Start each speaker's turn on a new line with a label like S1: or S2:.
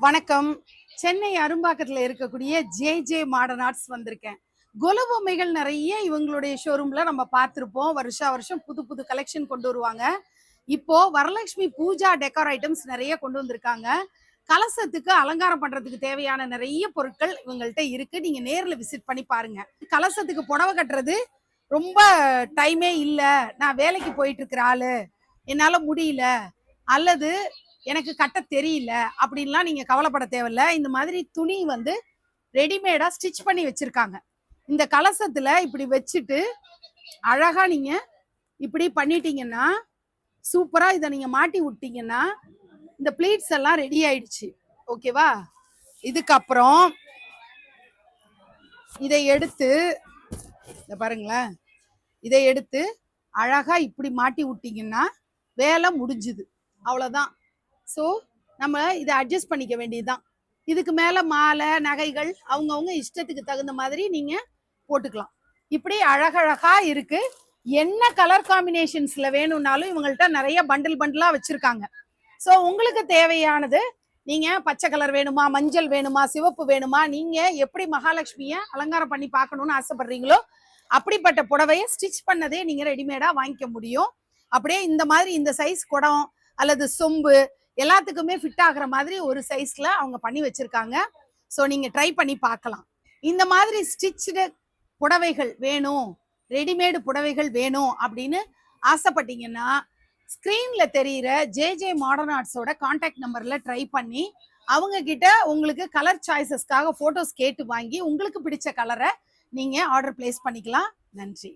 S1: வணக்கம். சென்னை அரும்பாக்கத்தில் இருக்கக்கூடிய J J modern arts வந்திருக்கேன். கொலு பொம்மைகள் நிறைய இவங்களுடைய ஷோரூம்ல நம்ம பார்த்துருப்போம். வருஷா வருஷம் புது புது கலெக்ஷன் கொண்டு வருவாங்க. இப்போ வரலட்சுமி பூஜா டெக்கார் ஐட்டம்ஸ் நிறைய கொண்டு வந்திருக்காங்க. கலசத்துக்கு அலங்காரம் பண்றதுக்கு தேவையான நிறைய பொருட்கள் இவங்கள்ட்ட இருக்கு. நீங்க நேர்ல விசிட் பண்ணி பாருங்க. கலசத்துக்கு புடவை கட்டுறது ரொம்ப டைமே இல்லை. நான் வேலைக்கு போயிட்டு இருக்கிற ஆளு. என்னால முடியல. அல்லது எனக்கு கட்ட தெரியல அப்படின்லாம் நீங்க கவலைப்பட தேவையில்ல. இந்த மாதிரி துணி வந்து ரெடிமேடா ஸ்டிச் பண்ணி வச்சிருக்காங்க. இந்த கலசத்துல இப்படி வச்சுட்டு அழகா நீங்க இப்படி பண்ணிட்டீங்கன்னா சூப்பரா இதை நீங்க மாட்டி விட்டீங்கன்னா இந்த பிளீட்ஸ் எல்லாம் ரெடி ஆயிடுச்சு. ஓகேவா இதுக்கப்புறம் இதை எடுத்து இந்த பாருங்களேன். இதை எடுத்து அழகா இப்படி மாட்டி விட்டீங்கன்னா வேலை முடிஞ்சுது. அவ்வளோதான் ஸோ நம்ம இதை அட்ஜஸ்ட் பண்ணிக்க வேண்டியதுதான். இதுக்கு மேலே மாலை நகைகள் அவங்கவுங்க இஷ்டத்துக்கு தகுந்த மாதிரி நீங்கள் போட்டுக்கலாம். இப்படி அழகழகா இருக்கு. என்ன கலர் காம்பினேஷன்ஸில் வேணும்னாலும் இவங்கள்ட்ட நிறைய பண்டில் பண்டிலாக வச்சுருக்காங்க. ஸோ உங்களுக்கு தேவையானது நீங்கள் பச்சை கலர் வேணுமா மஞ்சள் வேணுமா சிவப்பு வேணுமா நீங்கள் எப்படி மகாலட்சுமியை அலங்காரம் பண்ணி பார்க்கணுன்னு ஆசைப்படுறீங்களோ அப்படிப்பட்ட புடவைய ஸ்டிச் பண்ணதே நீங்கள் ரெடிமேடாக வாங்கிக்க முடியும். அப்படியே இந்த மாதிரி இந்த சைஸ் குடம் அல்லது சொம்பு எல்லாத்துக்குமே ஃபிட் ஆகுற மாதிரி ஒரு சைஸ்ல அவங்க பண்ணி வச்சிருக்காங்க. ஸோ நீங்க ட்ரை பண்ணி பார்க்கலாம். இந்த மாதிரி ஸ்டிச்சு புடவைகள் வேணும் ரெடிமேடு புடவைகள் வேணும் அப்படின்னு ஆசைப்பட்டீங்கன்னா ஸ்க்ரீன்ல தெரியிற ஜே ஜே மாடர்ன் ஆர்ட்ஸோட காண்டாக்ட் நம்பர்ல ட்ரை பண்ணி அவங்க கிட்ட உங்களுக்கு கலர் சாய்ஸஸ்க்காக போட்டோஸ் கேட்டு வாங்கி உங்களுக்கு பிடிச்ச கலரை நீங்க ஆர்டர் பிளேஸ் பண்ணிக்கலாம். நன்றி.